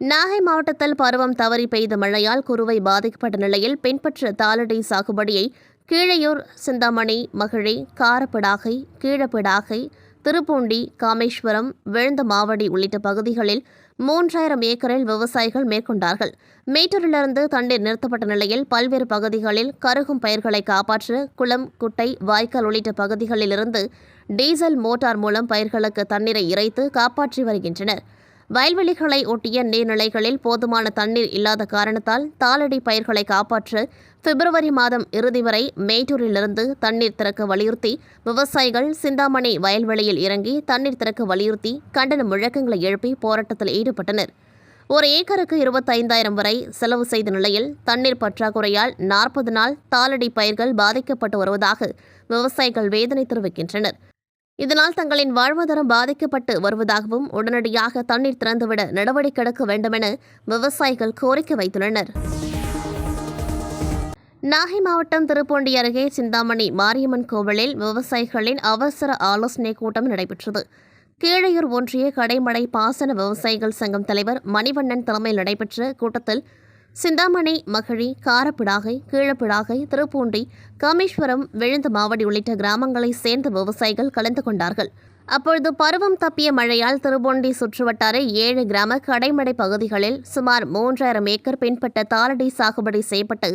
நாகை மாவட்டத்தில் பருவம் தவறி பெய்த மழையால் குறுவை பாதிக்கப்பட்ட நிலையில் பின்பற்ற தாளடை சாகுபடியை கீழையூர் சிந்தாமணி மகிழை காரப்பிடாகை கீழப்பிடாகை திருப்பூண்டி காமேஸ்வரம் விழுந்த மாவடி உள்ளிட்ட பகுதிகளில் மூன்றாயிரம் ஏக்கரில் விவசாயிகள் மேற்கொண்டார்கள். மேட்டூரிலிருந்து தண்ணீர் நிறுத்தப்பட்ட நிலையில் பல்வேறு பகுதிகளில் கருகும் பயிர்களை காப்பாற்ற குளம் குட்டை வாய்க்கால் உள்ளிட்ட பகுதிகளிலிருந்து டீசல் மோட்டார் மூலம் பயிர்களுக்கு தண்ணீரை இறைத்து காப்பாற்றி வருகின்றனர். வயல்வெளிகளை ஒட்டிய நீர்நிலைகளில் போதுமான தண்ணீர் இல்லாத காரணத்தால் தாளடி பயிர்களை காப்பாற்ற பிப்ரவரி மாதம் இறுதி வரை மேட்டூரிலிருந்து தண்ணீர் திறக்க வலியுறுத்தி விவசாயிகள் சிந்தாமணி வயல்வெளியில் இறங்கி தண்ணீர் திறக்க வலியுறுத்தி கண்டன முழக்கங்களை எழுப்பி போராட்டத்தில் ஈடுபட்டனர். ஒரு ஏக்கருக்கு இருபத்தைந்தாயிரம் வரை செலவு செய்த நிலையில் தண்ணீர் பற்றாக்குறையால் நாற்பது நாள் தாளடி பயிர்கள் பாதிக்கப்பட்டு வருவதாக விவசாயிகள் வேதனை தெரிவிக்கின்றனர். இதனால் தங்களின் வாழ்வாதாரம் பாதிக்கப்பட்டு வருவதாகவும் உடனடியாக தண்ணீர் திறந்துவிட நடவடிக்கை எடுக்க வேண்டுமென விவசாயிகள் கோரிக்கை வைத்துள்ளனர். நாகை மாவட்டம் திருப்பூண்டி அருகே சிந்தாமணி மாரியம்மன் கோவிலில் விவசாயிகளின் அவசர ஆலோசனை கூட்டம் நடைபெற்றது. கீழையூர் ஒன்றிய கடைமடை பாசன விவசாயிகள் சங்கம் தலைவர் மணிவண்ணன் தலைமையில் நடைபெற்ற கூட்டத்தில் சிந்தாமணி மகிழி காரப்பிடாகை கீழப்பிடாகை திருப்பூண்டி காமேஸ்வரம் விழுந்த மாவடி உள்ளிட்ட கிராமங்களைச் சேர்ந்த விவசாயிகள் கலந்து கொண்டார்கள். அப்பொழுது பருவம் தப்பிய மழையால் திருப்பூண்டி சுற்றுவட்டார ஏழு கிராம கடைமடை பகுதிகளில் சுமார் மூன்றாயிரம் ஏக்கர் பின்பட்ட தாளடி சாகுபடி செய்யப்பட்டு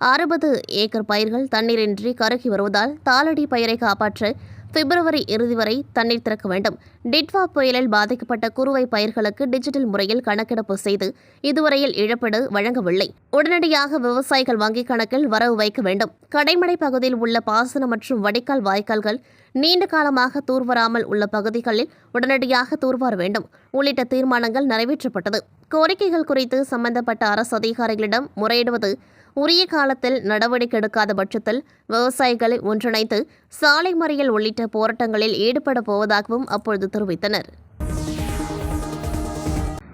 அறுபது ஏக்கர் பயிர்கள் தண்ணீரின்றி கருகி வருவதால் தாளடி பயிரை காப்பாற்ற பிப்ரவரி இறுதி வரை தண்ணீர் திறக்க வேண்டும். டிட்வா புயலில் பாதிக்கப்பட்ட குறுவை பயிர்களுக்கு டிஜிட்டல் முறையில் கணக்கெடுப்பு செய்து இதுவரையில் இழப்பீடு வழங்கவில்லை. உடனடியாக விவசாயிகள் வங்கிக் கணக்கில் வரவு வைக்க வேண்டும். கடைமடை பகுதியில் உள்ள பாசன மற்றும் வடிகால் வாய்க்கால்கள் நீண்ட காலமாக தூர்வராமல் உள்ள பகுதிகளில் உடனடியாக தூர்வார வேண்டும். உள்ளிட்ட தீர்மானங்கள் நிறைவேற்றப்பட்டது. கோரிக்கைகள் குறித்து சம்பந்தப்பட்ட அரசு அதிகாரிகளிடம் முறையிடுவது உரிய காலத்தில் நடவடிக்கை எடுக்காத பட்சத்தில் விவசாயிகளை ஒன்றிணைத்து சாலை மறியல் உள்ளிட்ட போராட்டங்களில் ஈடுபட போவதாகவும் அப்பொழுது தெரிவித்தனர்.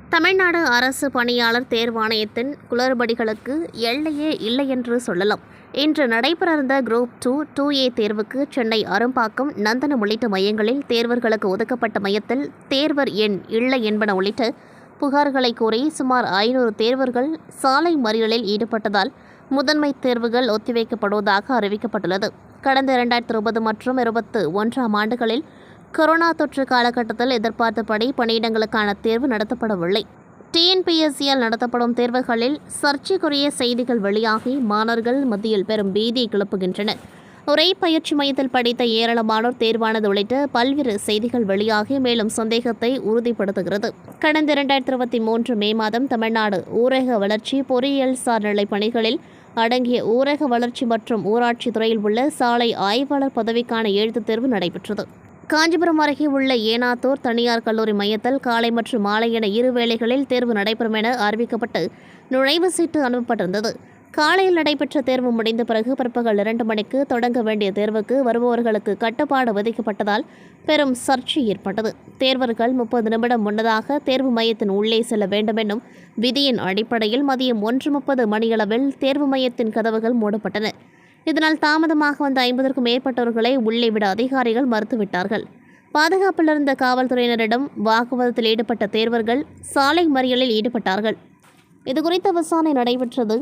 தமிழ்நாடு அரசு பணியாளர் தேர்வாணையத்தின் குளறுபடிகளுக்கு எல்லையே இல்லை என்று சொல்லலாம். இன்று நடைபெறந்த குரூப் டூ டூ ஏ தேர்வுக்கு சென்னை அரும்பாக்கம் நந்தனம் உள்ளிட்ட மையங்களில் தேர்வர்களுக்கு ஒதுக்கப்பட்ட மையத்தில் தேர்வர் எண் இல்லை என்பன உள்ளிட்ட புகார்களை கூறி சுமார் ஐநூறு தேர்வர்கள் சாலை மறியலில் ஈடுபட்டதால் முதன்மை தேர்வுகள் ஒத்திவைக்கப்படுவதாக அறிவிக்கப்பட்டுள்ளது. கடந்த இரண்டாயிரத்தி இருபது மற்றும் இருபத்து ஒன்றாம் ஆண்டுகளில் கொரோனா தொற்று காலகட்டத்தில் எதிர்பார்த்தபடி பணியிடங்களுக்கான தேர்வு நடத்தப்படவில்லை. டிஎன்பிஎஸ்சியால் நடத்தப்படும் தேர்வுகளில் சர்ச்சைக்குரிய செய்திகள் வெளியாகி மாணவர்கள் மத்தியில் பெரும் பீதியை கிளப்புகின்றன. ஒரே பயிற்சி மையத்தில் படித்த ஏராளமானோர் தேர்வானது உள்ளிட்ட பல்வேறு செய்திகள் வெளியாகி மேலும் சந்தேகத்தை உறுதிப்படுத்துகிறது. கடந்த இரண்டாயிரத்தி இருபத்தி மூன்று மே மாதம் தமிழ்நாடு ஊரக வளர்ச்சி பொறியியல் சார்நிலை பணிகளில் அடங்கிய ஊரக வளர்ச்சி மற்றும் ஊராட்சி துறையில் உள்ள சாலை ஆய்வாளர் பதவிக்கான எழுத்துத் தேர்வு நடைபெற்றது. காஞ்சிபுரம் அருகே உள்ள ஏனாத்தூர் தனியார் கல்லூரி மையத்தில் காலை மற்றும் மாலை என இரு வேளைகளில் தேர்வு நடைபெறும் என அறிவிக்கப்பட்டு நுழைவு சீட்டு அனுப்பப்பட்டிருந்தது. காலையில் நடைபெற்ற தேர்வு முடிந்த பிறகு பிற்பகல் இரண்டு மணிக்கு தொடங்க வேண்டிய தேர்வுக்கு வருபவர்களுக்கு கட்டுப்பாடு விதிக்கப்பட்டதால் பெரும் சர்ச்சை ஏற்பட்டது. தேர்வர்கள் முப்பது நிமிடம் முன்னதாக தேர்வு மையத்தின் உள்ளே செல்ல வேண்டும் விதியின் அடிப்படையில் மதியம் ஒன்று முப்பது மணியளவில் தேர்வு மையத்தின் கதவுகள் மூடப்பட்டன. இதனால் தாமதமாக வந்த ஐம்பதற்கும் மேற்பட்டவர்களை உள்ளே விட அதிகாரிகள் மறுத்துவிட்டார்கள். பாதுகாப்பில் இருந்த காவல்துறையினரிடம் வாக்குவாதத்தில் ஈடுபட்ட தேர்வர்கள் சாலை மறியலில் ஈடுபட்டார்கள். இதுகுறித்த விசாரணை நடைபெற்றது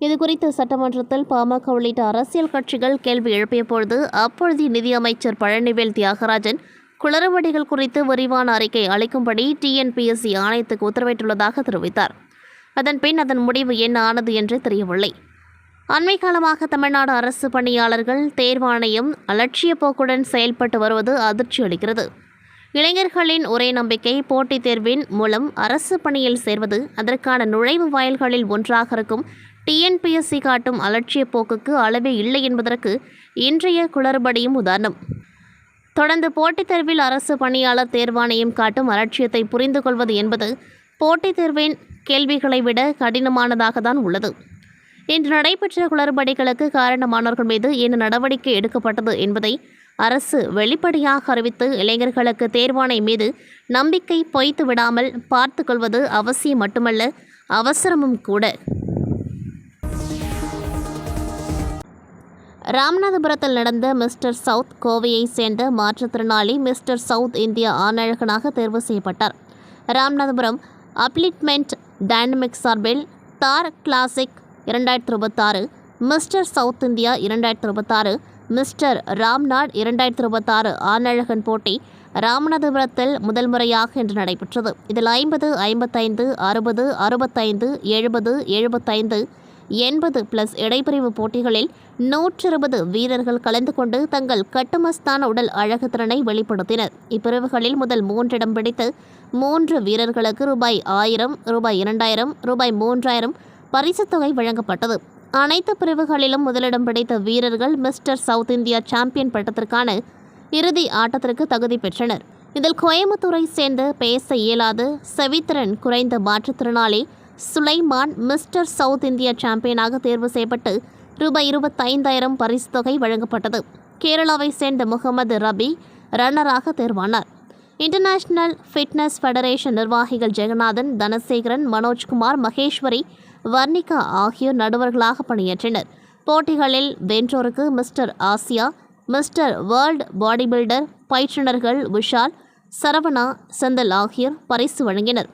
இதுகுறித்து சட்டமன்றத்தில் பாமக உள்ளிட்ட அரசியல் கட்சிகள் கேள்வி எழுப்பிய பொழுது அப்பொழுதைய நிதியமைச்சர் பழனிவேல் தியாகராஜன் குளறுபடிகள் குறித்து விரிவான அறிக்கை அளிக்கும்படி டிஎன்பிஎஸ்சி ஆணையத்துக்கு உத்தரவிட்டுள்ளதாக தெரிவித்தார். அதன் பின் அதன் முடிவு என்ன ஆனது என்று தெரியவில்லை. அண்மை காலமாக தமிழ்நாடு அரசு பணியாளர்கள் தேர்வாணையம் அலட்சிய போக்குடன் செயல்பட்டு வருவது அதிர்ச்சி அளிக்கிறது. இளைஞர்களின் ஒரே நம்பிக்கை போட்டித் தேர்வின் மூலம் அரசு பணியில் சேர்வது அதற்கான நுழைவு வாயில்களில் ஒன்றாக இருக்கும் டிஎன்பிஎஸ்சி காட்டும் அலட்சிய போக்குக்கு அளவே இல்லை என்பதற்கு இன்றைய குளறுபடியும் உதாரணம். தொடர்ந்து போட்டித் தேர்வில் அரசு பணியாளர் தேர்வாணையம் காட்டும் அலட்சியத்தை புரிந்து கொள்வது என்பது போட்டித் தேர்வின் கேள்விகளை விட கடினமானதாக தான் உள்ளது. இன்று நடைபெற்ற குளறுபடிகளுக்கு காரணமானவர்கள் மீது என்ன நடவடிக்கை எடுக்கப்பட்டது என்பதை அரசு வெளிப்படையாக அறிவித்து இளைஞர்களுக்கு தேர்வாணை மீது நம்பிக்கை பொய்த்து விடாமல் பார்த்து கொள்வது அவசியம் மட்டுமல்ல அவசரமும் கூட. ராமநாதபுரத்தில் நடந்த மிஸ்டர் சவுத் கோவையைச் சேர்ந்த மாற்றுத்திறனாளி மிஸ்டர் சவுத் இந்தியா ஆணழகனாக தேர்வு செய்யப்பட்டார். ராமநாதபுரம் அப்ளிட்மெண்ட் டைனமிக் சார்பில் தார் கிளாசிக் இரண்டாயிரத்தி இருபத்தாறு மிஸ்டர் சவுத் இந்தியா இரண்டாயிரத்தி இருபத்தாறு மிஸ்டர் ராம்நாட் இரண்டாயிரத்தி இருபத்தாறு ஆனழகன் போட்டி ராமநாதபுரத்தில் முதல் முறையாக இன்று நடைபெற்றது. இதில் ஐம்பது ஐம்பத்தைந்து அறுபது அறுபத்தைந்து எழுபது எழுபத்தைந்து எண்பது பிளஸ் இடைப்பிரிவு போட்டிகளில் நூற்றிருபது வீரர்கள் கலந்து கொண்டு தங்கள் கட்டுமஸ்தான உடல் அழகு திறனை வெளிப்படுத்தினர். இப்பிரிவுகளில் முதல் மூன்றிடம் பிடித்து மூன்று வீரர்களுக்கு ரூபாய் ஆயிரம் ரூபாய் இரண்டாயிரம் ரூபாய் மூன்றாயிரம் பரிசுத் தொகை வழங்கப்பட்டது. அனைத்து பிரிவுகளிலும் முதலிடம் பிடித்த வீரர்கள் மிஸ்டர் சவுத் இந்தியா சாம்பியன் பட்டத்திற்கான இறுதி ஆட்டத்திற்கு தகுதி பெற்றனர். இதில் கோயம்புத்தூரை சேர்ந்த பேச இயலாது செவித்திறன் குறைந்த மாற்றுத்திறனாளி சுலைமான் மிஸ்டர் சவுத் இந்தியா சாம்பியனாக தேர்வு செய்யப்பட்டு ரூபாய் இருபத்தைந்தாயிரம் பரிசு தொகை வழங்கப்பட்டது. கேரளாவை சேர்ந்த முகமது ரபி ரன்னராக தேர்வானார். இன்டர்நேஷனல் ஃபிட்னஸ் ஃபெடரேஷன் நிர்வாகிகள் ஜெகநாதன் தனசேகரன் மனோஜ்குமார் மகேஸ்வரி வர்ணிகா ஆகியோர் நடுவர்களாக பணியாற்றினர். போட்டிகளில் வென்றோருக்கு mister Asia mister world bodybuilder பயிற்றுனர்கள் விஷால் சரவணா செந்தல் ஆகியோர் பரிசு வழங்கினர்.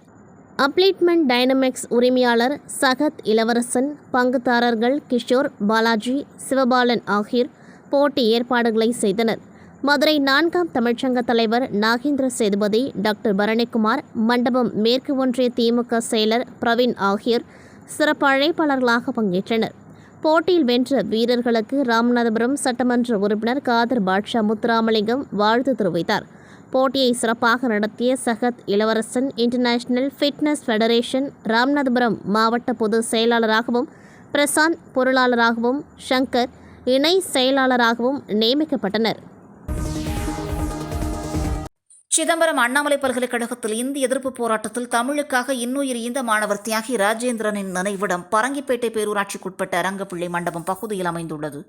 அப்ளீட்மெண்ட் டைனமிக்ஸ் உரிமையாளர் சகத் இளவரசன் பங்குதாரர்கள் கிஷோர் பாலாஜி சிவபாலன் ஆகியோர் போட்டி ஏற்பாடுகளை செய்தனர். மதுரை நான்காம் தமிழ்ச்சங்க தலைவர் நாகேந்திர சேதுபதி டாக்டர் பரணிக்குமார் மண்டபம் மேற்கு ஒன்றிய திமுக செயலர் பிரவீன் ஆகியோர் சிறப்பு அழைப்பாளர்களாக பங்கேற்றனர். போட்டியில் வென்ற வீரர்களுக்கு ராமநாதபுரம் சட்டமன்ற உறுப்பினர் காதர் பாட்ஷா முத்துராமலிங்கம் வாழ்த்து தெரிவித்தார். போட்டியை சிறப்பாக நடத்திய சகத் இளவரசன் இன்டர்நேஷனல் ஃபிட்னஸ் ஃபெடரேஷன் ராமநாதபுரம் மாவட்ட பொதுச் செயலாளராகவும் பிரசாந்த் பொருளாளராகவும் ஷங்கர் இணை செயலாளராகவும் நியமிக்கப்பட்டனர். சிதம்பரம் அண்ணாமலை பல்கலைக்கழகத்தில் இந்திய எதிர்ப்பு போராட்டத்தில் தமிழுக்காக இன்னுயிர் ஈந்த மாணவர் தியாகி ராஜேந்திரனின் நினைவிடம் பரங்கிப்பேட்டை பேரூராட்சிக்குட்பட்ட அரங்கப்பிள்ளை மண்டபம் பகுதியில் அமைந்துள்ளது.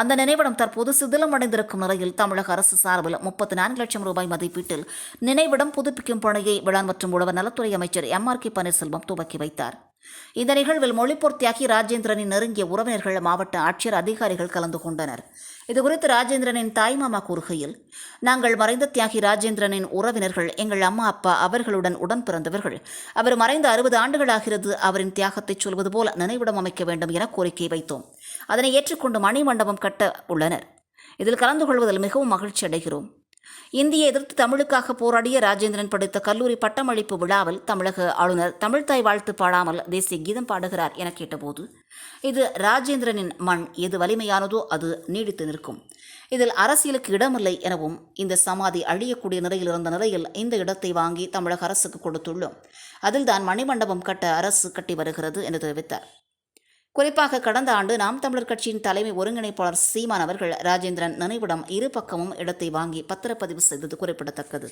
அந்த நினைவிடம் தற்போது சிதிலமடைந்திருக்கும் நிலையில் தமிழக அரசு சார்பில் முப்பத்தி நான்கு லட்சம் ரூபாய் மதிப்பீட்டில் நினைவிடம் புதுப்பிக்கும் பணியை வேளாண் மற்றும் உழவர் நலத்துறை அமைச்சர் எம் ஆர் கே பன்னீர்செல்வம் துவக்கி வைத்தார். இந்த நிகழ்வில் மொழிப்போர் தியாகி ராஜேந்திரனின் நெருங்கிய உறவினர்கள் மாவட்ட ஆட்சியர் அதிகாரிகள் கலந்து கொண்டனர். இது குறித்து ராஜேந்திரனின் தாய்மாமா கூறுகையில் நாங்கள் மறைந்த தியாகி ராஜேந்திரனின் உறவினர்கள் எங்கள் அம்மா அப்பா அவர்களுடன் உடன் பிறந்தவர்கள். அவர் மறைந்த அறுபது ஆண்டுகளாகிறது. அவரின் தியாகத்தை சொல்வது போல நினைவிடம் அமைக்க வேண்டும் என கோரிக்கை வைத்தோம். அதனை ஏற்றுக்கொண்டு மணி மண்டபம் கட்ட உள்ளனர். இதில் கலந்து கொள்வதில் மிகவும் மகிழ்ச்சி அடைகிறோம் இந்தியை எதிர்த்து தமிழுக்காக போராடிய ராஜேந்திரன் படித்த கல்லூரி பட்டமளிப்பு விழாவில் தமிழக ஆளுநர் தமிழ்தாய் வாழ்த்து பாடாமல் தேசிய கீதம் பாடுகிறார் என கேட்டபோது இது ராஜேந்திரனின் மண் எது வலிமையானதோ அது நீடித்து நிற்கும். இதில் அரசியலுக்கு இடமில்லை எனவும் இந்த சமாதி அழியக்கூடிய நிலையில் இருந்த நிலையில் இந்த இடத்தை வாங்கி தமிழக அரசுக்கு கொடுத்துள்ளோம். அதில்தான் மணிமண்டபம் கட்ட அரசு கட்டி வருகிறது என்று தெரிவித்தார். குறிப்பாக கடந்த ஆண்டு நாம் தமிழர் கட்சியின் தலைமை ஒருங்கிணைப்பாளர் சீமான் அவர்கள் ராஜேந்திரன் நினைவிடம் இரு பக்கமும் இடத்தை வாங்கி பத்திரப்பதிவு செய்தது குறிப்பிடத்தக்கது.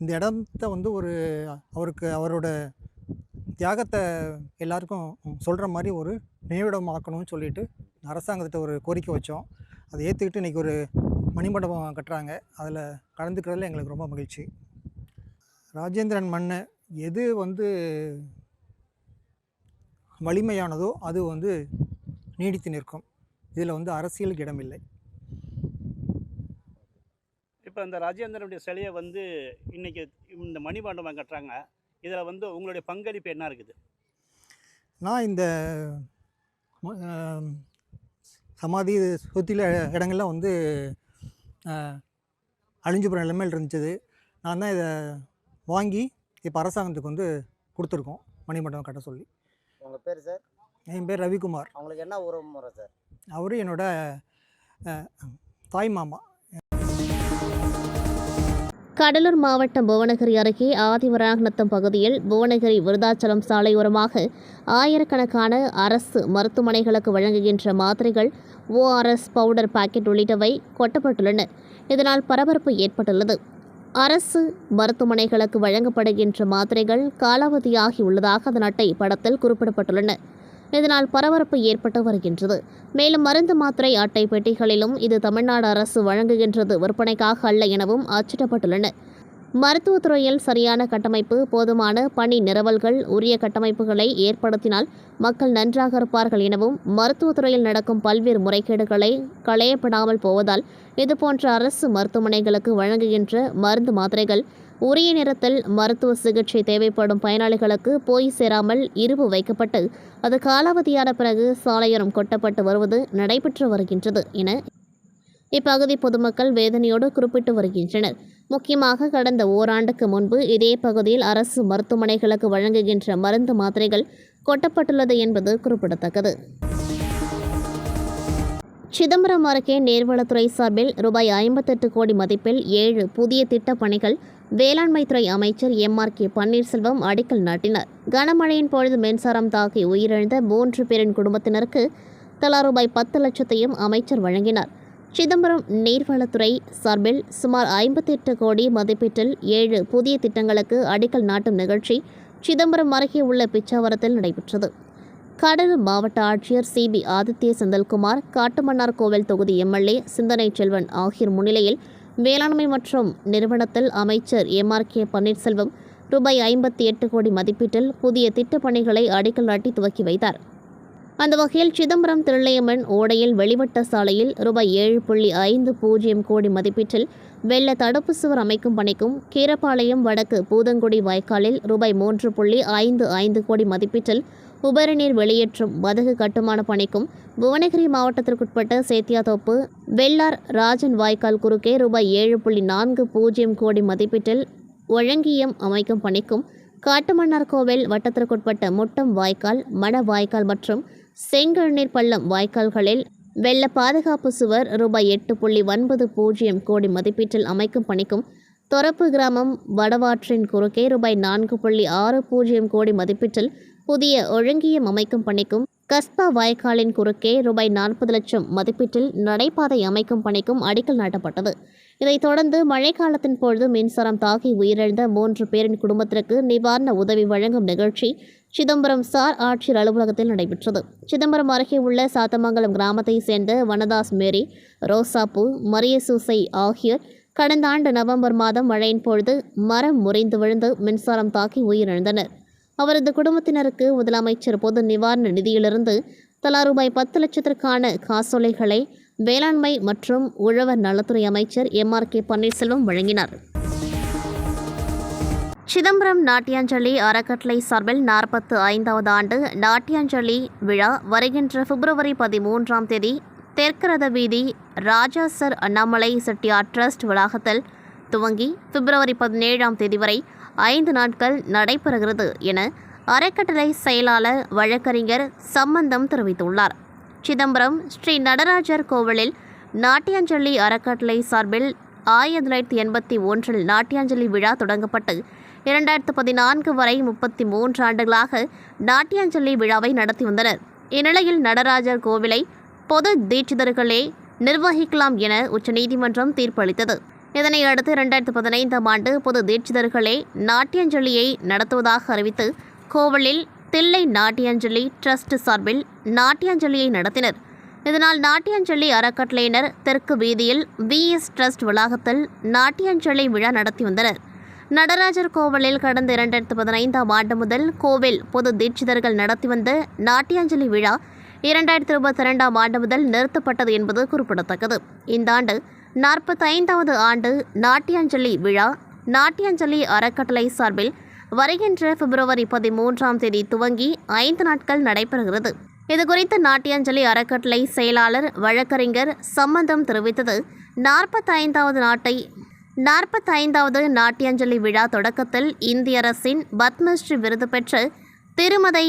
இந்த இடத்த வந்து ஒரு அவருக்கு அவரோட தியாகத்தை எல்லாருக்கும் சொல்கிற மாதிரி ஒரு நினைவிடம் ஆக்கணும்னு சொல்லிட்டு அரசாங்கத்திட்ட ஒரு கோரிக்கை வச்சோம். அதை ஏற்றுக்கிட்டு இன்றைக்கி ஒரு மணிமண்டபம் கட்டுறாங்க. அதில் கலந்துக்கிறதுல எங்களுக்கு ரொம்ப மகிழ்ச்சி. ராஜேந்திரன் மண்ணை எது வந்து வலிமையானதோ அது வந்து நீடித்து நிற்கும். இதில் வந்து அரசியலுக்கு இடமில்லை. இப்போ இந்த ராஜேந்திரனுடைய சிலையை வந்து இன்னைக்கு இந்த மணிமண்டபம் கட்டுறாங்க. இதில் வந்து உங்களுடைய பங்களிப்பு என்ன இருக்குது? நான் இந்த சமாதி சுற்றில இடங்கள்லாம் வந்து அழிஞ்சு போகிற நிலைமையில் இருந்துச்சு. நான் தான் இதை வாங்கி இப்போ அரசாங்கத்துக்கு வந்து கொடுத்துருக்கோம். மணிமண்டபம் கட்ட சொல்லி. உங்கள் பேர் சார்? என் பேர் ரவிக்குமார். அவங்களுக்கு என்ன உறவு முறை சார்? அவர் என்னோட தாய் மாமா. கடலூர் மாவட்டம் புவனகிரி அருகே ஆதிவராகநத்தம் பகுதியில் புவனகிரி விருதாச்சலம் சாலையோரமாக ஆயிரக்கணக்கான அரசு மருத்துவமனைகளுக்கு வழங்குகின்ற மாத்திரைகள் ஓஆர்எஸ் பவுடர் பாக்கெட் உள்ளிட்டவை கொட்டப்பட்டுள்ளன. இதனால் பரபரப்பு ஏற்பட்டுள்ளது. அரசு மருத்துவமனைகளுக்கு வழங்கப்படுகின்ற மாத்திரைகள் காலாவதியாகி உள்ளதாக அதன் அட்டை படத்தில் குறிப்பிடப்பட்டுள்ளன. இதனால் பரபரப்பு ஏற்பட்டு வருகின்றது. மேலும் மருந்து மாத்திரை அட்டை பெட்டிகளிலும் இது தமிழ்நாடு அரசு வழங்குகின்றது விற்பனைக்காக அல்ல எனவும் அச்சிடப்பட்டுள்ளன. மருத்துவத்துறையில் சரியான கட்டமைப்பு போதுமான பணி நிரவல்கள் உரிய கட்டமைப்புகளை ஏற்படுத்தினால் மக்கள் நன்றாக இருப்பார்கள் எனவும் மருத்துவத்துறையில் நடக்கும் பல்வேறு முறைகேடுகளை களையப்படாமல் போவதால் இதுபோன்ற அரசு மருத்துவமனைகளுக்கு வழங்குகின்ற மருந்து மாத்திரைகள் உரிய நேரத்தில் மருத்துவ சிகிச்சை தேவைப்படும் பயனாளிகளுக்கு போய் சேராமல் இருப்பு வைக்கப்பட்டு அது காலாவதியான பிறகு சாலையோரம் கொட்டப்பட்டு வருவது நடைபெற்று வருகின்றது என இப்பகுதி பொதுமக்கள் வேதனையோடு குறிப்பிட்டு வருகின்றனர். முக்கியமாக கடந்த ஓராண்டுக்கு முன்பு இதே பகுதியில் அரசு மருத்துவமனைகளுக்கு வழங்குகின்ற மருந்து மாத்திரைகள் கொட்டப்பட்டுள்ளது என்பது குறிப்பிடத்தக்கது. சிதம்பரம் அருகே நீர்வளத்துறை சார்பில் ரூபாய் ஐம்பத்தெட்டு கோடி மதிப்பில் ஏழு புதிய திட்டப் பணிகள் வேளாண்மைத்துறை அமைச்சர் எம் ஆர் கே பன்னீர்செல்வம் அடிக்கல் நாட்டினார். கனமழையின் பொழுது மின்சாரம் தாக்கி உயிரிழந்த மூன்று பேரின் குடும்பத்தினருக்கு தலா ரூபாய் பத்து லட்சத்தையும் அமைச்சர் வழங்கினார். சிதம்பரம் நீர்வளத்துறை சார்பில் சுமார் ஐம்பத்தெட்டு கோடி மதிப்பீட்டில் ஏழு புதிய திட்டங்களுக்கு அடிக்கல் நாட்டும் நிகழ்ச்சி சிதம்பரம் அருகே உள்ள பிச்சாவரத்தில் நடைபெற்றது. கடலூர் மாவட்ட ஆட்சியர் சிபி ஆதித்ய செந்தில்குமார் காட்டுமன்னார் கோவில் தொகுதி எம்எல்ஏ சிந்தனை செல்வன் ஆகியோர் முன்னிலையில் வேளாண்மை மற்றும் நிறுவனத்தில் அமைச்சர் எம் ஆர் கே பன்னீர்செல்வம் ரூபாய் ஐம்பத்தி எட்டு கோடி மதிப்பீட்டில் புதிய திட்டப் பணிகளை அடிக்கல் நாட்டி துவக்கி வைத்தார். அந்த வகையில் சிதம்பரம் திருளையம்மன் ஓடையில் வெளிவட்ட சாலையில் ரூபாய் ஏழு புள்ளி ஐந்து பூஜ்ஜியம் கோடி மதிப்பீட்டில் வெள்ள தடுப்பு சுவர் அமைக்கும் பணிக்கும் கீரப்பாளையம் வடக்கு பூதங்குடி வாய்க்காலில் ரூபாய் மூன்று புள்ளி ஐந்து ஐந்து கோடி மதிப்பீட்டில் உபரிநீர் வெளியேற்றும் மதகு கட்டுமான பணிக்கும் புவனகிரி மாவட்டத்திற்குட்பட்ட சேத்தியாதோப்பு வெள்ளார் ராஜன் வாய்க்கால் குறுக்கே ரூபாய் ஏழு புள்ளி நான்கு பூஜ்ஜியம் கோடி மதிப்பீட்டில் ஒழங்கியம் அமைக்கும் பணிக்கும் காட்டுமன்னார் கோவில் வட்டத்திற்குட்பட்ட முட்டம் வாய்க்கால் மண வாய்க்கால் மற்றும் செங்கழுநீர் பள்ளம் வாய்க்கால்களில் வெள்ள பாதுகாப்பு சுவர் ரூபாய் எட்டு புள்ளி ஒன்பது பூஜ்ஜியம் கோடி மதிப்பீட்டில் அமைக்கும் பணிக்கும் தொரப்பு கிராமம் வடவாற்றின் குறுக்கே ரூபாய் நான்கு புள்ளி ஆறு பூஜ்ஜியம் கோடி மதிப்பீட்டில் புதிய ஒழுங்கியம் அமைக்கும் பணிக்கும் கஸ்பா வாய்க்காலின் குறுக்கே ரூபாய் நாற்பது லட்சம் மதிப்பீட்டில் நடைபாதை அமைக்கும் பணிக்கும் அடிக்கல் நாட்டப்பட்டது. இதைத் தொடர்ந்து மழைக்காலத்தின் பொழுது மின்சாரம் தாக்கி உயிரிழந்த மூன்று பேரின் குடும்பத்திற்கு நிவாரண உதவி வழங்கும் நிகழ்ச்சி சிதம்பரம் சார் ஆட்சியர் அலுவலகத்தில் நடைபெற்றது. சிதம்பரம் அருகே உள்ள சாத்தமங்கலம் கிராமத்தைச் சேர்ந்த வனதாஸ் மேரி ரோசாப்பூ மரியசூசை ஆகியோர் கடந்த ஆண்டு நவம்பர் மாதம் மழையின் பொழுது மரம் முறிந்து விழுந்து மின்சாரம் தாக்கி உயிரிழந்தனர். அவரது குடும்பத்தினருக்கு முதலமைச்சர் பொது நிவாரண நிதியிலிருந்து தலா ரூபாய் பத்து லட்சத்திற்கான காசோலைகளை வேளாண்மை மற்றும் உழவர் நலத்துறை அமைச்சர் எம் ஆர் கே பன்னீர்செல்வம் வழங்கினார். சிதம்பரம் நாட்டியாஞ்சலி அறக்கட்டளை சார்பில் நாற்பத்து ஐந்தாவது ஆண்டு நாட்டியாஞ்சலி விழா வருகின்ற பிப்ரவரி பதிமூன்றாம் தேதி தெற்கரத வீதி ராஜா சர் அண்ணாமலை செட்டியார் ட்ரஸ்ட் வளாகத்தில் துவங்கி பிப்ரவரி பதினேழாம் தேதி வரை ஐந்து நாட்கள் நடைபெறுகிறது என அறக்கட்டளை செயலாளர் வழக்கறிஞர் சம்பந்தம் தெரிவித்துள்ளார். சிதம்பரம் ஸ்ரீ நடராஜர் கோவிலில் நாட்டியாஞ்சலி அறக்கட்டளை சார்பில் ஆயிரத்தி தொள்ளாயிரத்தி எண்பத்தி ஒன்றில் நாட்டியாஞ்சலி விழா தொடங்கப்பட்டு இரண்டாயிரத்து பதினான்கு வரை முப்பத்தி மூன்று ஆண்டுகளாக நாட்டியாஞ்சலி விழாவை நடத்தி வந்தனர். இந்நிலையில் நடராஜர் கோவிலை பொது தீட்சிதர்களே நிர்வகிக்கலாம் என உச்சநீதிமன்றம் தீர்ப்பளித்தது. இதனை அடுத்து இரண்டாயிரத்து பதினைந்தாம் ஆண்டு பொது தீட்சிதர்களே நாட்டியாஞ்சலியை நடத்துவதாக அறிவித்து கோவிலில் தில்லை நாட்டியாஞ்சலி ட்ரஸ்ட் சார்பில் நாட்டியாஞ்சலியை நடத்தினர். இதனால் நாட்டியாஞ்சலி அறக்கட்டளையினர் தெற்கு வீதியில் விஎஸ் ட்ரஸ்ட் வளாகத்தில் நாட்டியாஞ்சலி விழா நடத்தி வந்தனர். நடராஜர் கோவிலில் கடந்த இரண்டாயிரத்து பதினைந்தாம் ஆண்டு முதல் கோவில் பொது தீட்சிதர்கள் நடத்தி வந்த நாட்டியாஞ்சலி விழா இரண்டாயிரத்தி இருபத்தி இரண்டாம் ஆண்டு முதல் நிறுத்தப்பட்டது என்பது குறிப்பிடத்தக்கது. இந்த ஆண்டு நாற்பத்தைந்தாவது ஆண்டு நாட்டியாஞ்சலி விழா. நாட்டியாஞ்சலி அறக்கட்டளை சார்பில் வருகின்ற பிப்ரவரி பதிமூன்றாம் தேதி துவங்கி ஐந்து நாட்கள் நடைபெறுகிறது. இதுகுறித்து நாட்டியாஞ்சலி அறக்கட்டளை செயலாளர் வழக்கறிஞர் சம்பந்தம் தெரிவித்தது. நாற்பத்தைந்தாவது நாட்டை நாற்பத்தைந்தாவது நாட்டியாஞ்சலி விழா தொடக்கத்தில் இந்திய அரசின் பத்மஸ்ரீ விருது பெற்று திருமதை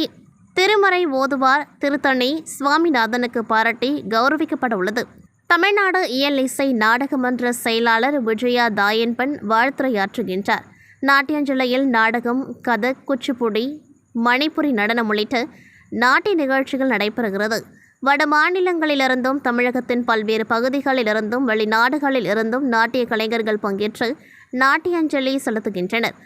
திருமறை ஓதுவார் திருத்தணி சுவாமிநாதனுக்கு பாராட்டி கௌரவிக்கப்பட உள்ளது தமிழ்நாடு இயல் இசை நாடகமன்ற செயலாளர் விஜயா தாயன்பன் வாழ்த்துரையாற்றுகின்றார். நாட்டியாஞ்சலியில் நாடகம் கதக் குச்சிப்புடி மணிப்புரி நடனம் உள்ளிட்ட நாட்டிய நிகழ்ச்சிகள் நடைபெறுகிறது. வட மாநிலங்களிலிருந்தும் தமிழகத்தின் பல்வேறு பகுதிகளிலிருந்தும் வெளிநாடுகளில் இருந்தும் நாட்டிய கலைஞர்கள் பங்கேற்று நாட்டியாஞ்சலி செலுத்துகின்றனர்.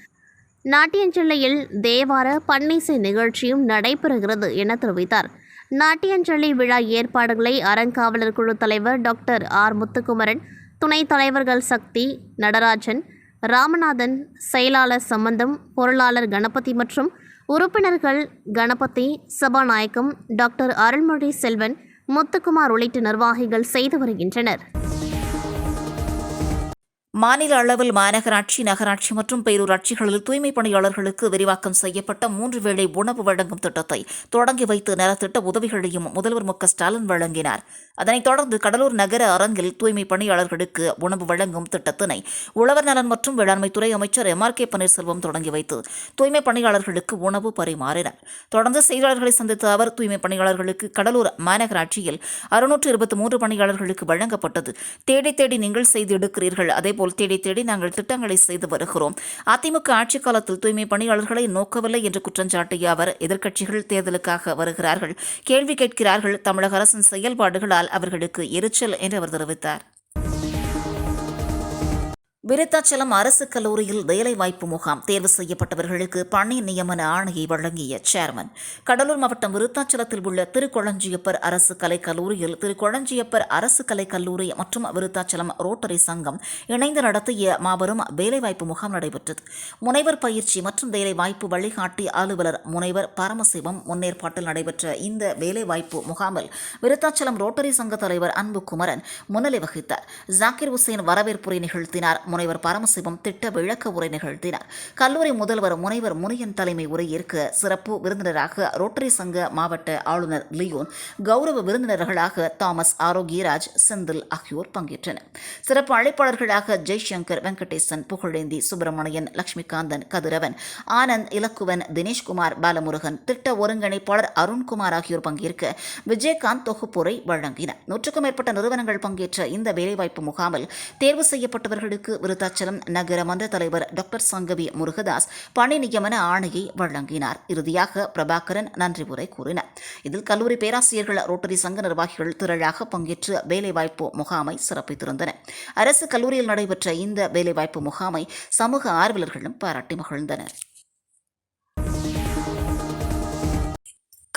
நாட்டியாஞ்சலியில் தேவார பன்னிசை நிகழ்ச்சியும் நடைபெறுகிறது என தெரிவித்தார். நாட்டியாஞ்சலி விழா ஏற்பாடுகளை அறங்காவலர் குழு தலைவர் டாக்டர் ஆர் முத்துக்குமரன் துணைத் தலைவர்கள் சக்தி நடராஜன் ராமநாதன் செயலாளர் சம்பந்தம் பொருளாளர் கணபதி மற்றும் உறுப்பினர்கள் கணபதி சபாநாயகம் டாக்டர் அருள்மொழி செல்வன் முத்துக்குமார் உள்ளிட்ட நிர்வாகிகள் செய்து வருகின்றனர். மாநில அளவில் மாநகராட்சி நகராட்சி மற்றும் பேரூராட்சிகளில் தூய்மை பணியாளர்களுக்கு விரிவாக்கம் செய்யப்பட்ட மூன்று வேளை உணவு வழங்கும் திட்டத்தை தொடங்கி வைத்து நலத்திட்ட உதவிகளையும் முதல்வர் மு ஸ்டாலின் வழங்கினார். அதனைத் தொடர்ந்து கடலூர் நகர அரங்கில் தூய்மை பணியாளர்களுக்கு உணவு வழங்கும் திட்டத்தினை உழவர் நலன் மற்றும் வேளாண்மைத்துறை அமைச்சர் எம். ஆர். கே. பன்னீர்செல்வம் தொடங்கி வைத்து தூய்மை பணியாளர்களுக்கு உணவு பரிமாறினார். தொடர்ந்து செய்தியாளர்களை சந்தித்த அவர் தூய்மை பணியாளர்களுக்கு கடலூர் மாநகராட்சியில் அறுநூற்று இருபத்தி மூன்று பணியாளர்களுக்கு வழங்கப்பட்டது. தேடி தேடி நீங்கள் செய்து எடுக்கிறீர்கள். போல் தேடி தேடி நாங்கள் திட்டங்களை செய்து வருகிறோம். அதிமுக ஆட்சி காலத்தில் தூய்மை பணியாளர்களை நோக்கவில்லை என்று குற்றஞ்சாட்டிய அவர் எதிர்க்கட்சிகள் தேர்தலுக்காக வருகிறார்கள். கேள்வி கேட்கிறார்கள் தமிழக அரசின் செயல்பாடுகளால் அவர்களுக்கு எரிச்சல் என்று அவர் தெரிவித்தார். விருத்தாச்சலம் அரசு கல்லூரியில் வேலைவாய்ப்பு முகாம் தேர்வு செய்யப்பட்டவர்களுக்கு பணி நியமன ஆணையை வழங்கிய சேர்மன். கடலூர் மாவட்டம் விருத்தாச்சலத்தில் உள்ள திருக்கொளஞ்சியப்பர் அரசு கலைக் கல்லூரியில் திருக்கொளஞ்சியப்பர் அரசு கலைக் கல்லூரி மற்றும் விருத்தாச்சலம் ரோட்டரி சங்கம் இணைந்து நடத்திய மாபெரும் வேலைவாய்ப்பு முகாம் நடைபெற்றது. முனைவர் பயிற்சி மற்றும் வேலைவாய்ப்பு வழிகாட்டி அலுவலர் முனைவர் பரமசிவம் முன்னேற்பாட்டில் நடைபெற்ற இந்த வேலைவாய்ப்பு முகாமில் விருத்தாச்சலம் ரோட்டரி சங்க தலைவர் அன்புகுமரன் முன்னிலை வகித்தார். ஜாக்கிர் உசேன் வரவேற்புரை நிகழ்த்தினார். முனைவர் பரமசிவம் திட்ட விளக்க உரை நிகழ்த்தினார். கல்லூரி முதல்வர் முனைவர் முனியன் தலைமை உரையேற்க சிறப்பு விருந்தினராக ரோட்டரி சங்க மாவட்ட ஆளுநர் லியோன் கௌரவ விருந்தினர்களாக தாமஸ் ஆரோக்கியராஜ் செந்தில் ஆகியோர் பங்கேற்றனர். சிறப்பு அழைப்பாளர்களாக ஜெய்சங்கர் வெங்கடேசன் புகழேந்தி சுப்பிரமணியன் லட்சுமிகாந்தன் கதிரவன் ஆனந்த் இலக்குவன் தினேஷ்குமார் பாலமுருகன் திட்ட ஒருங்கிணைப்பாளர் அருண்குமார் ஆகியோர் பங்கேற்க விஜயகாந்த் தொகுப்புரை வழங்கினார். நூற்றுக்கும் மேற்பட்ட நிறுவனங்கள் பங்கேற்ற இந்த வேலைவாய்ப்பு முகாமில் தேர்வு செய்யப்பட்டவர்களுக்கு விருத்தாச்சலம் நகர மன்ற தலைவர் டாக்டர் சங்கவி முருகதாஸ் பணி நியமன ஆணையை வழங்கினார். இறுதியாக பிரபாகரன் நன்றி உரை கூறினார். இதில் கல்லூரி பேராசிரியர்கள் ரோட்டரி சங்க நிர்வாகிகள் திரளாக பங்கேற்று வேலைவாய்ப்பு முகாமை சிறப்பித்திருந்தனர். அரசு கல்லூரியில் நடைபெற்ற இந்த வேலைவாய்ப்பு முகாமை சமூக ஆர்வலர்களும் பாராட்டி மகிழ்ந்தனர்.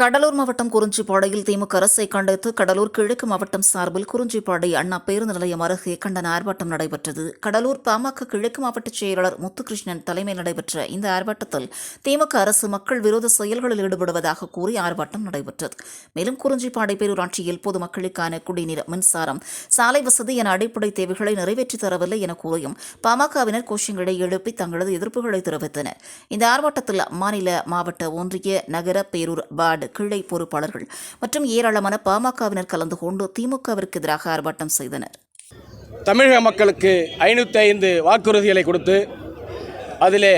கடலூர் மாவட்டம் குறிஞ்சிப்பாடையில் திமுக அரசை கண்டித்து கடலூர் கிழக்கு மாவட்டம் சார்பில் குறிஞ்சிப்பாடை அண்ணா பேருந்து நிலையம் அருகே கண்டன ஆர்ப்பாட்டம் நடைபெற்றது. கடலூர் பாமக கிழக்கு மாவட்ட செயலாளர் முத்துகிருஷ்ணன் தலைமையில் நடைபெற்ற இந்த ஆர்ப்பாட்டத்தில் திமுக அரசு மக்கள் விரோத செயல்களில் ஈடுபடுவதாக கூறி ஆர்ப்பாட்டம் நடைபெற்றது. மேலும் குறிஞ்சிப்பாடை பேரூராட்சியில் பொதுமக்களுக்கான குடிநீர் மின்சாரம் சாலை வசதி என அடிப்படை தேவைகளை நிறைவேற்றி தரவில்லை என கூறியும் பாமகவினர் கோஷங்களை எழுப்பி தங்களது எதிர்ப்புகளை தெரிவித்தனர். இந்த ஆர்ப்பாட்டத்தில் மாநில மாவட்ட ஒன்றிய நகர பேரூர் வார்டு கிளை பொறுப்பாளர்கள் மற்றும் ஏராளமான பாமகவினர் கலந்து கொண்டு திமுகவிற்கு எதிராக ஆர்ப்பாட்டம் செய்தனர். தமிழக மக்களுக்கு ஐநூற்றி ஐந்து வாக்குறுதிகளை கொடுத்து அதிலே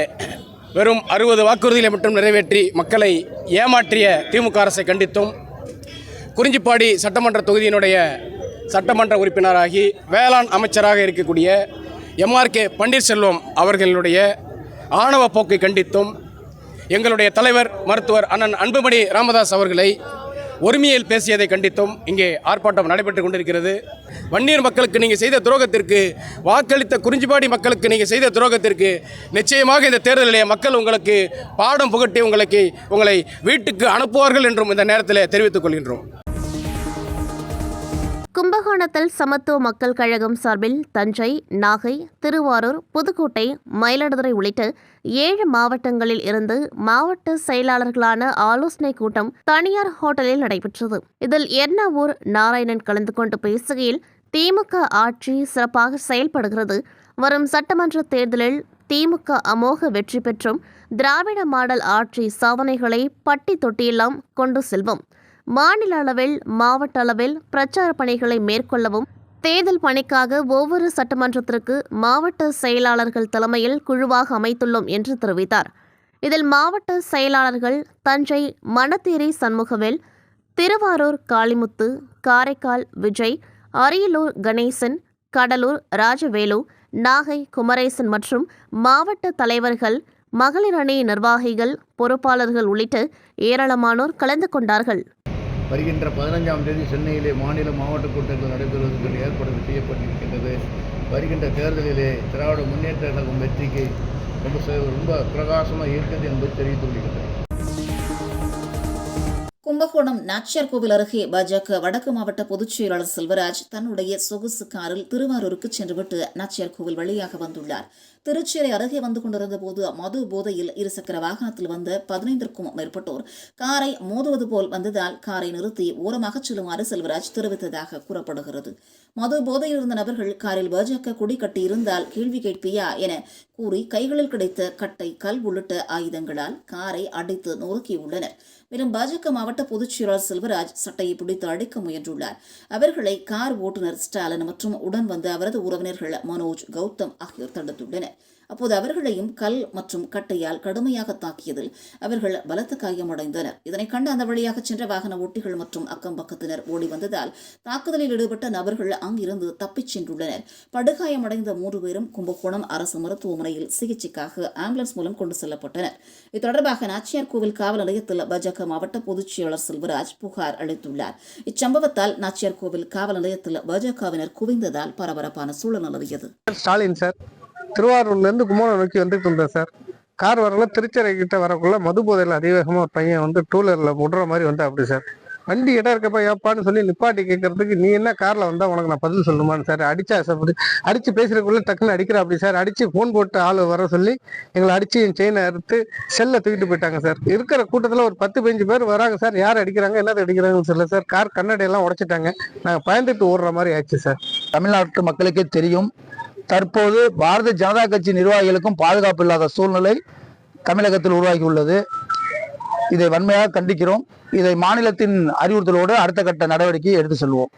வெறும் அறுபது வாக்குறுதிகளை மட்டும் நிறைவேற்றி மக்களை ஏமாற்றிய திமுக அரசை கண்டித்தும் குறிஞ்சிப்பாடி சட்டமன்ற தொகுதியினுடைய சட்டமன்ற உறுப்பினராகி வேளாண் அமைச்சராக இருக்கக்கூடிய எம்ஆர்கே பன்னீர்செல்வம் அவர்களுடைய ஆணவ போக்கை கண்டித்தும் எங்களுடைய தலைவர் மருத்துவர் அண்ணன் அன்புமணி ராமதாஸ் அவர்களை ஒருமையில் பேசியதை கண்டித்தும் இங்கே ஆர்ப்பாட்டம் நடைபெற்று கொண்டிருக்கிறது. வன்னியர் மக்களுக்கு நீங்கள் செய்த துரோகத்திற்கு வாக்களித்த குறிஞ்சிப்பாடி மக்களுக்கு நீங்கள் செய்த துரோகத்திற்கு நிச்சயமாக இந்த தேர்தலிலே மக்கள் உங்களுக்கு பாடம் புகட்டி உங்களுக்கு உங்களை வீட்டுக்கு அனுப்புவார்கள் என்றும் இந்த நேரத்தில் தெரிவித்துக் கொள்கின்றோம். கும்பகோணத்தில் சமத்துவ மக்கள் கழகம் சார்பில் தஞ்சை நாகை திருவாரூர் புதுக்கோட்டை மயிலாடுதுறை உள்ளிட்ட ஏழு மாவட்டங்களில் இருந்து மாவட்ட செயலாளர்களான ஆலோசனை கூட்டம் தனியார் ஹோட்டலில் நடைபெற்றது. இதில் எர்ணாவூர் நாராயணன் கலந்து கொண்டு பேசுகையில் திமுக ஆட்சி சிறப்பாக செயல்படுகிறது. வரும் சட்டமன்ற தேர்தலில் திமுக அமோக வெற்றி பெற்றும் திராவிட மாடல் ஆட்சி சாதனைகளை பட்டி தொட்டியெல்லாம் கொண்டு செல்வோம். மாநில அளவில் மாவட்ட அளவில் பிரச்சார பணிகளை மேற்கொள்ளவும் தேர்தல் பணிக்காக ஒவ்வொரு சட்டமன்றத்திற்கு மாவட்ட செயலாளர்கள் தலைமையில் குழுவாக அமைத்துள்ளோம் என்று தெரிவித்தார். இதில் மாவட்ட செயலாளர்கள் தஞ்சை மணத்தேரி சண்முகவேல் திருவாரூர் காளிமுத்து காரைக்கால் விஜய் அரியலூர் கணேசன் கடலூர் ராஜவேலு நாகை குமரேசன் மற்றும் மாவட்ட தலைவர்கள் மகளிர் அணி நிர்வாகிகள் பொறுப்பாளர்கள் உள்ளிட்ட ஏராளமானோர் கலந்து கொண்டார்கள். வருகின்ற பதினஞ்சாம் தேதி சென்னையிலே மாநில மாவட்ட கூட்டங்கள் நடைபெறுவதற்கு ஏற்பாடு செய்யப்பட்டிருக்கின்றது. வருகின்ற தேர்தலிலே திராவிட முன்னேற்ற கழகம் வெற்றிக்கு ரொம்ப ரொம்ப பிரகாசமாக இருக்கிறது என்பது தெரிவித்து கொள்கின்றேன். கும்பகோணம் நாச்சியார் கோவில் அருகே பாஜக வடக்கு மாவட்ட பொதுச் செயலாளர் செல்வராஜ் தன்னுடைய சொகுசு காரில் திருவாரூருக்கு சென்றுவிட்டு நாச்சியார் கோவில் வழியாக வந்துள்ளார். திருச்சேரை அருகே வந்து கொண்டிருந்த போது மது போதையில் இருசக்கர வாகனத்தில் வந்த பதினைந்திற்கும் மேற்பட்டோர் காரை மோதுவது போல் வந்ததால் காரை நிறுத்தி ஓரமாக செல்லுமாறு செல்வராஜ் தெரிவித்ததாக கூறப்படுகிறது. மது போதையில் இருந்த நபர்கள் காரில் பாஜக கொடி கட்டியிருந்தால் கேள்வி கேட்பியா என கூறி கைகளில் கிடைத்த கட்டை கல் உள்ளிட்ட ஆயுதங்களால் காரை அடித்து நொறுக்கியுள்ளனர். மேலும் பாஜக மாவட்ட பொதுச்செயலாளர் செல்வராஜ் சட்டையை பிடித்து அடிக்க முயன்றுள்ளார். அவர்களை கார் ஓட்டுநர் ஸ்டாலின் மற்றும் உடன் வந்த அவரது உறவினர்கள் மனோஜ் கௌதம் ஆகியோர் தடுத்துள்ளனர். அப்போது அவர்களையும் கல் மற்றும் கட்டையால் கடுமையாக தாக்கியதில் அவர்கள் பலத்த காயமடைந்தனர். இதனை கண்டு அந்த வழியாக சென்ற வாகன ஓட்டிகள் மற்றும் அக்கம் பக்கத்தினர் ஓடி வந்ததால் தாக்குதலில் ஈடுபட்ட நபர்கள் அங்கிருந்து தப்பிச் சென்றுள்ளனர். படுகாயமடைந்த மூன்று பேரும் கும்பகோணம் அரசு மருத்துவமனையில் சிகிச்சைக்காக ஆம்புலன்ஸ் மூலம் கொண்டு செல்லப்பட்டனர். இது தொடர்பாக நாச்சியார் கோவில் காவல் நிலையத்தில் பாஜக மாவட்ட பொதுச் செயலாளர் செல்வராஜ் புகார் அளித்துள்ளார். இச்சம்பவத்தால் நாச்சியார் கோவில் காவல் நிலையத்தில் பாஜகவினர் குவிந்ததால் பரபரப்பான சூழல் நிலவியது. ஸ்டாலின் சார். திருவாரூர்லேருந்து கும்பகோணம் நோக்கி வந்துட்டு இருந்தேன் சார். கார் வரல திருச்சரை கிட்ட வரக்குள்ள மது போதையில் அதிவேகமாக ஒரு பையன் வந்து டூலரில் விடுற மாதிரி வந்து அப்படி சார். வண்டி இடம் இருக்கப்ப ஏப்பான்னு சொல்லி நிப்பாட்டி கேட்கறதுக்கு நீ என்ன காரில் வந்தால் உனக்கு நான் பதில் சொல்லணுமான்னு சார். அடிச்சா சார் அடிச்சு பேசுறதுக்குள்ள டக்குன்னு அடிக்கிற அப்படி சார். அடிச்சு ஃபோன் போட்டு ஆள் வர சொல்லி எங்களை அடிச்சு என் செயினை அறுத்து செல்லை தூக்கிட்டு போயிட்டாங்க சார். இருக்கிற கூட்டத்தில் ஒரு பத்து பதினஞ்சு பேர் வராங்க சார். யார் அடிக்கிறாங்க என்னது அடிக்கிறாங்கன்னு சொல்லல சார். கார் கண்ணாடி எல்லாம் உடைச்சிட்டாங்க. நாங்கள் பயந்துட்டு ஓடுற மாதிரி ஆயிடுச்சு சார். தமிழ்நாட்டு மக்களுக்கே தெரியும் தற்போது பாரதிய ஜனதா கட்சி நிர்வாகிகளுக்கும் பாதுகாப்பு இல்லாத சூழ்நிலை தமிழகத்தில் உருவாகியுள்ளது. இதை வன்மையாக கண்டிக்கிறோம். இதை மாநிலத்தின் அறிவுறுத்தலோடு அடுத்த கட்ட நடவடிக்கை எடுத்து செல்வோம்.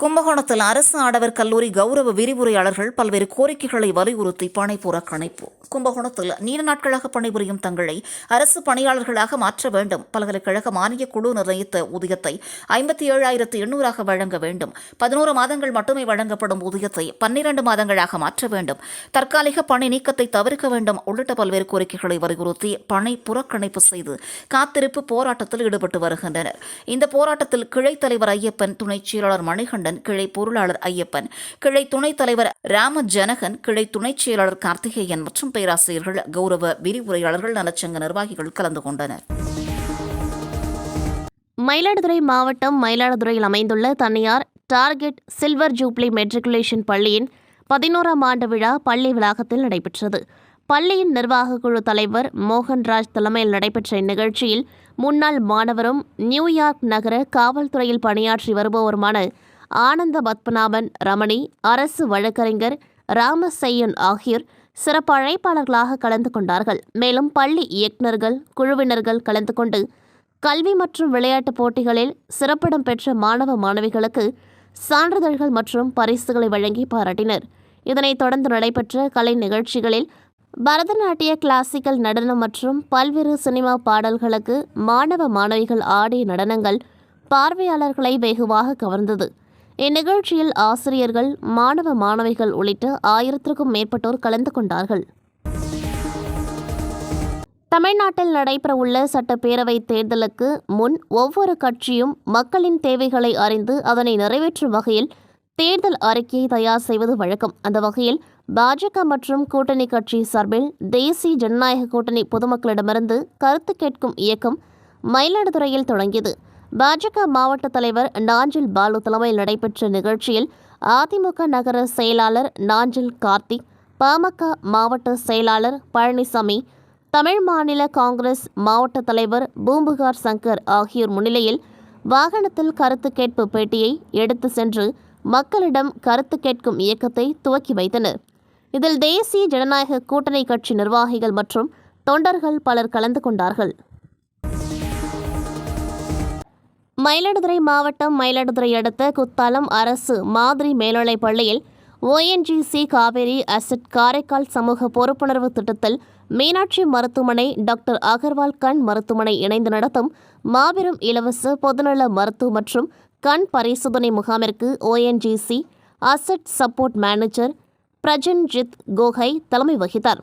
கும்பகோணத்தில் அரசு ஆடவர் கல்லூரி கௌரவ விரிவுரையாளர்கள் பல்வேறு கோரிக்கைகளை வலியுறுத்தி பணி புறக்கணிப்பு கும்பகோணத்தில் நீண்ட நாட்களாக பணிபுரியும் தங்களை அரசு பணியாளர்களாக மாற்ற வேண்டும். பல்கலைக்கழக மானிய குழு நிர்ணயித்த ஊதியத்தை ஐம்பத்தி ஏழாயிரத்து எண்ணூறாக வழங்க வேண்டும். பதினோரு மாதங்கள் மட்டுமே வழங்கப்படும் ஊதியத்தை பன்னிரண்டு மாதங்களாக மாற்ற வேண்டும். தற்காலிக பணி நீக்கத்தை தவிர்க்க வேண்டும் உள்ளிட்ட பல்வேறு கோரிக்கைகளை வலியுறுத்தி பணி புறக்கணிப்பு செய்து காத்திருப்பு போராட்டத்தில் ஈடுபட்டு வருகின்றனர். இந்த போராட்டத்தில் கிளை தலைவர் ஐயப்பன் துணைச் செயலாளர் மணிகண்டன் கிளை பொருளாளர் ஐயப்பன் கிளை துணைத் தலைவர் ராம ஜனகன் கிளை துணைச் செயலாளர் கார்த்திகேயன் மற்றும் பேராசிரியர்கள் கௌரவ விரிவுரையாளர்கள் நலச்சங்க நிர்வாகிகள் கலந்து கொண்டனர். மயிலாடுதுறை மாவட்டம் மயிலாடுதுறையில் அமைந்துள்ள தனியார் டார்கெட் சில்வர் ஜூப்ளி மெட்ரிகுலேஷன் பள்ளியின் பதினோராம் ஆண்டு விழா பள்ளி வளாகத்தில் நடைபெற்றது. பள்ளியின் நிர்வாகக் குழு தலைவர் மோகன்ராஜ் தலைமையில் நடைபெற்ற இந்நிகழ்ச்சியில் முன்னாள் மாணவரும் நியூயார்க் நகர காவல்துறையில் பணியாற்றி வருபவருமான ஆனந்த பத்மநாபன் ரமணி அரசு வழக்கறிஞர் ராமசையன் ஆகியோர் சிறப்பு அழைப்பாளர்களாக கலந்து கொண்டார்கள். மேலும் பள்ளி இயக்குநர்கள் குழுவினர்கள் கலந்து கொண்டு கல்வி மற்றும் விளையாட்டுப் போட்டிகளில் சிறப்பிடம் பெற்ற மாணவ மாணவிகளுக்கு சான்றிதழ்கள் மற்றும் பரிசுகளை வழங்கி பாராட்டினர். இதனைத் தொடர்ந்து நடைபெற்ற கலை நிகழ்ச்சிகளில் பரதநாட்டிய கிளாசிக்கல் நடனம் மற்றும் பல்வேறு சினிமா பாடல்களுக்கு மாணவ மாணவிகள் ஆடிய நடனங்கள் பார்வையாளர்களை வெகுவாக கவர்ந்தது. இந்நிகழ்ச்சியில் ஆசிரியர்கள் மாணவ மாணவிகள் உள்ளிட்ட ஆயிரத்திற்கும் மேற்பட்டோர் கலந்து கொண்டார்கள். தமிழ்நாட்டில் நடைபெறவுள்ள சட்டப்பேரவைத் தேர்தலுக்கு முன் ஒவ்வொரு கட்சியும் மக்களின் தேவைகளை அறிந்து அதனை நிறைவேற்றும் வகையில் தேர்தல் அறிக்கையை தயார் செய்வது வழக்கம். அந்த வகையில் பாஜக மற்றும் கூட்டணி கட்சி சார்பில் தேசிய ஜனநாயக கூட்டணி பொதுமக்களிடமிருந்து கருத்து கேட்கும் இயக்கம் மயிலாடுதுறையில் தொடங்கியது. பாஜக மாவட்ட தலைவர் நாஞ்சில் பாலு தலைமையில் நடைபெற்ற நிகழ்ச்சியில் அதிமுக நகர செயலாளர் நாஞ்சில் கார்த்திக் பாமக மாவட்ட செயலாளர் பழனிசாமி தமிழ் மாநில காங்கிரஸ் மாவட்ட தலைவர் பூம்புகார் சங்கர் ஆகியோர் முன்னிலையில் வாகனத்தில் கருத்து கேட்பு பேட்டியை எடுத்து சென்று மக்களிடம் கருத்து கேட்கும் இயக்கத்தை துவக்கி வைத்தனர். இதில் தேசிய ஜனநாயக கூட்டணி கட்சி நிர்வாகிகள் மற்றும் தொண்டர்கள் பலர் கலந்து கொண்டார்கள். மயிலாடுதுறை மாவட்டம் மயிலாடுதுறை அடுத்த குத்தாலம் அரசு மாதிரி மேல்நிலைப் பள்ளியில் ஓஎன்ஜிசி காவேரி அசட் காரைக்கால் சமூக பொறுப்புணர்வு திட்டத்தில் மீனாட்சி மருத்துவமனை டாக்டர் அகர்வால் கண் மருத்துவமனை இணைந்து நடத்தும் மாபெரும் இலவச பொதுநல மருத்துவ மற்றும் கண் பரிசோதனை முகாமிற்கு ONGC asset support manager Prajanjit Gogoi தலைமை வகித்தார்.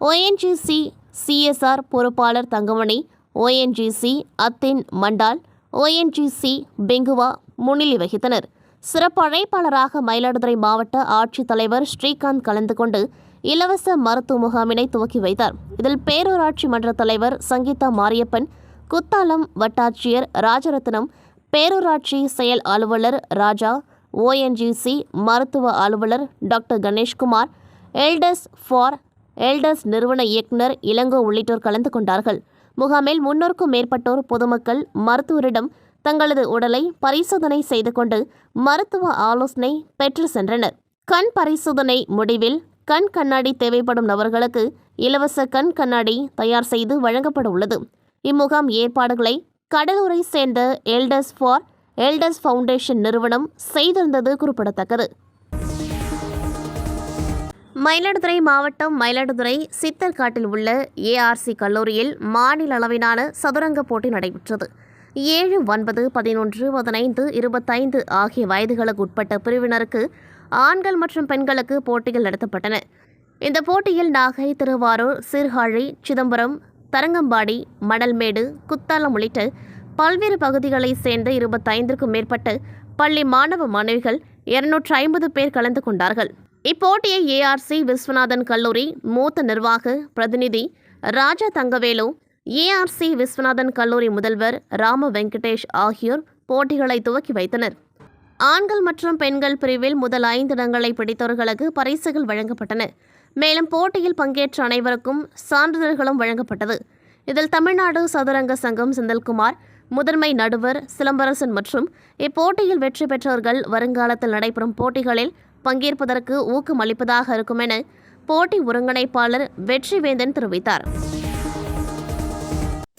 ஓஎன்ஜிசி சிஎஸ்ஆர் பொறுப்பாளர் தங்கமணி ஓஎன்ஜிசி அத்தின் மண்டால் ஓஎன்ஜிசி பெங்குவா முன்னிலை வகித்தனர். சிறப்பு அழைப்பாளராக மயிலாடுதுறை மாவட்ட ஆட்சித்தலைவர் ஸ்ரீகாந்த் கலந்து கொண்டு இலவச மருத்துவ முகாமினை துவக்கி வைத்தார். இதில் பேரூராட்சி மன்ற தலைவர் சங்கீதா மாரியப்பன் குத்தாலம் வட்டாட்சியர் ராஜரத்னம் பேரூராட்சி செயல் அலுவலர் ராஜா ஓஎன்ஜிசி மருத்துவ அலுவலர் doctor Ganeshkumar elders for elders நிறுவன இயக்குனர் இளங்கோ உள்ளிட்டோர் கலந்து கொண்டார்கள். முகாமில் முன்னூறுக்கும் மேற்பட்டோர் பொதுமக்கள் மருத்துவரிடம் தங்களது உடலை பரிசோதனை செய்து கொண்டு மருத்துவ ஆலோசனை பெற்று சென்றனர். கண் பரிசோதனை முடிவில் கண் கண்ணாடி தேவைப்படும் நபர்களுக்கு இலவச கண் கண்ணாடி தயார் செய்து வழங்கப்பட உள்ளது. இம்முகாம் ஏற்பாடுகளை கடலூரை சேர்ந்த எல்டர்ஸ் ஃபார் எல்டர்ஸ் ஃபவுண்டேஷன் நிறுவனம் செய்திருந்தது குறிப்பிடத்தக்கது. மயிலாடுதுறை மாவட்டம் மயிலாடுதுறை சித்தர்காட்டில் உள்ள ஏஆர்சி கல்லூரியில் மாநில அளவிலான சதுரங்க போட்டி நடைபெற்றது. ஏழு ஒன்பது பதினொன்று பதினைந்து இருபத்தைந்து ஆகிய வயதுகளுக்கு உட்பட்ட பிரிவினருக்கு ஆண்கள் மற்றும் பெண்களுக்கு போட்டிகள் நடத்தப்பட்டன. இந்த போட்டியில் நாகை திருவாரூர் சீர்காழி சிதம்பரம் தரங்கம்பாடி மணல்மேடு குத்தாலம் உள்ளிட்ட பல்வேறு பகுதிகளைச் சேர்ந்த இருபத்தைந்திற்கும் மேற்பட்ட பள்ளி மாணவ மாணவிகள் இருநூற்று ஐம்பது பேர் கலந்து கொண்டார்கள். இப்போட்டியை ஏஆர்சி விஸ்வநாதன் கல்லூரி மூத்த நிர்வாக பிரதிநிதி ராஜா தங்கவேலு ஏஆர்சி விஸ்வநாதன் கல்லூரி முதல்வர் ராம வெங்கடேஷ் ஆகியோர் போட்டிகளை துவக்கி வைத்தனர். ஆண்கள் மற்றும் பெண்கள் பிரிவில் முதல் ஐந்து இடங்களை பிடித்தவர்களுக்கு பரிசுகள் வழங்கப்பட்டன. மேலும் போட்டியில் பங்கேற்ற அனைவருக்கும் சான்றிதழ்களும் வழங்கப்பட்டது. இதில் தமிழ்நாடு சதுரங்க சங்கம் செந்தில்குமார் முதன்மை நடுவர் சிலம்பரசன் மற்றும் இப்போட்டியில் வெற்றி பெற்றவர்கள் வருங்காலத்தில் நடைபெறும் போட்டிகளில் பங்கேற்பதற்கு ஊக்கம் அளிப்பதாக இருக்கும் என போட்டி ஒருங்கிணைப்பாளர் வெற்றிவேந்தன் தெரிவித்தார்.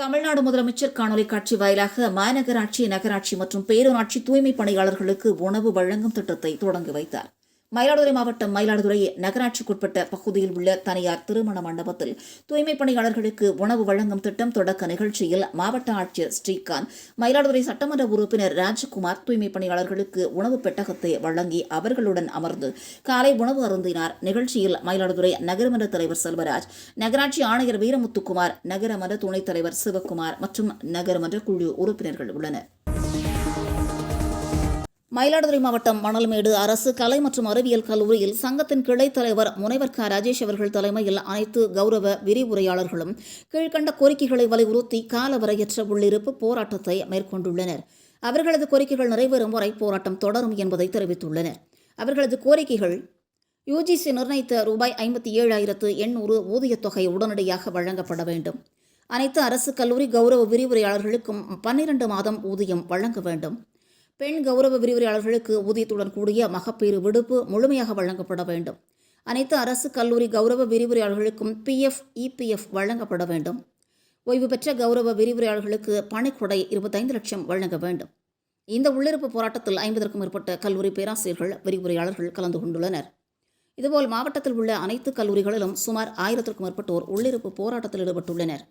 தமிழ்நாடு முதலமைச்சர் காணொலி காட்சி வாயிலாக மாநகராட்சி நகராட்சி மற்றும் பேரூராட்சி தூய்மை பணியாளர்களுக்கு உணவு வழங்கும் திட்டத்தை தொடங்கி வைத்தார். மயிலாடுதுறை மாவட்டம் மயிலாடுதுறை நகராட்சிக்குட்பட்ட பகுதியில் உள்ள தனியார் திருமண மண்டபத்தில் தூய்மை பணியாளர்களுக்கு உணவு வழங்கும் திட்டம் தொடக்க நிகழ்ச்சியில் மாவட்ட ஆட்சியர் ஸ்ரீகாந்த் மயிலாடுதுறை சட்டமன்ற உறுப்பினர் ராஜ்குமார் தூய்மை பணியாளர்களுக்கு உணவு பெட்டகத்தை வழங்கி அவர்களுடன் அமர்ந்து காலை உணவு அருந்தினார். நிகழ்ச்சியில் மயிலாடுதுறை நகரமன்ற தலைவர் செல்வராஜ் நகராட்சி ஆணையர் வீரமுத்துக்குமார் நகரமன்ற துணைத் தலைவர் சிவக்குமார் மற்றும் நகரமன்ற குழு உறுப்பினர்கள் உள்ளனர். மயிலாடுதுறை மாவட்டம் மணல்மேடு அரசு கலை மற்றும் அறிவியல் கல்லூரியில் சங்கத்தின் கிளைத் தலைவர் முனைவர் க. ராஜேஷ் அவர்கள் தலைமையில் அனைத்து கௌரவ விரிவுரையாளர்களும் கீழ்கண்ட கோரிக்கைகளை வலியுறுத்தி காலவரையற்ற உள்ளிருப்பு போராட்டத்தை மேற்கொண்டுள்ளனர். அவர்களது கோரிக்கைகள் நிறைவேறும் வரை போராட்டம் தொடரும் என்பதை தெரிவித்துள்ளனர். அவர்களது கோரிக்கைகள் யுஜிசி நிர்ணயித்த ரூபாய் ஐம்பத்தி ஏழாயிரத்து எண்ணூறு ஊதியத் தொகை உடனடியாக வழங்கப்பட வேண்டும். அனைத்து அரசு கல்லூரி கௌரவ விரிவுரையாளர்களுக்கும் பன்னிரண்டு மாதம் ஊதியம் வழங்க வேண்டும். பெண் கௌரவ விரிவுரையாளர்களுக்கு ஊதியத்துடன் கூடிய மகப்பேறு விடுப்பு முழுமையாக வழங்கப்பட வேண்டும். அனைத்து அரசு கல்லூரி கௌரவ விரிவுரையாளர்களுக்கும் பிஎஃப் இபிஎஃப் வழங்கப்பட வேண்டும். ஓய்வு பெற்ற கௌரவ விரிவுரையாளர்களுக்கு பணிக்கொடை இருபத்தைந்து லட்சம் வழங்க வேண்டும். இந்த உள்ளிருப்பு போராட்டத்தில் ஐம்பதற்கும் மேற்பட்ட கல்லூரி பேராசிரியர்கள் விரிவுரையாளர்கள் கலந்து கொண்டுள்ளனர். இதுபோல் மாவட்டத்தில் உள்ள அனைத்து கல்லூரிகளிலும் சுமார் ஆயிரத்திற்கும் மேற்பட்டோர் உள்ளிருப்பு போராட்டத்தில் ஈடுபட்டுள்ளனர்.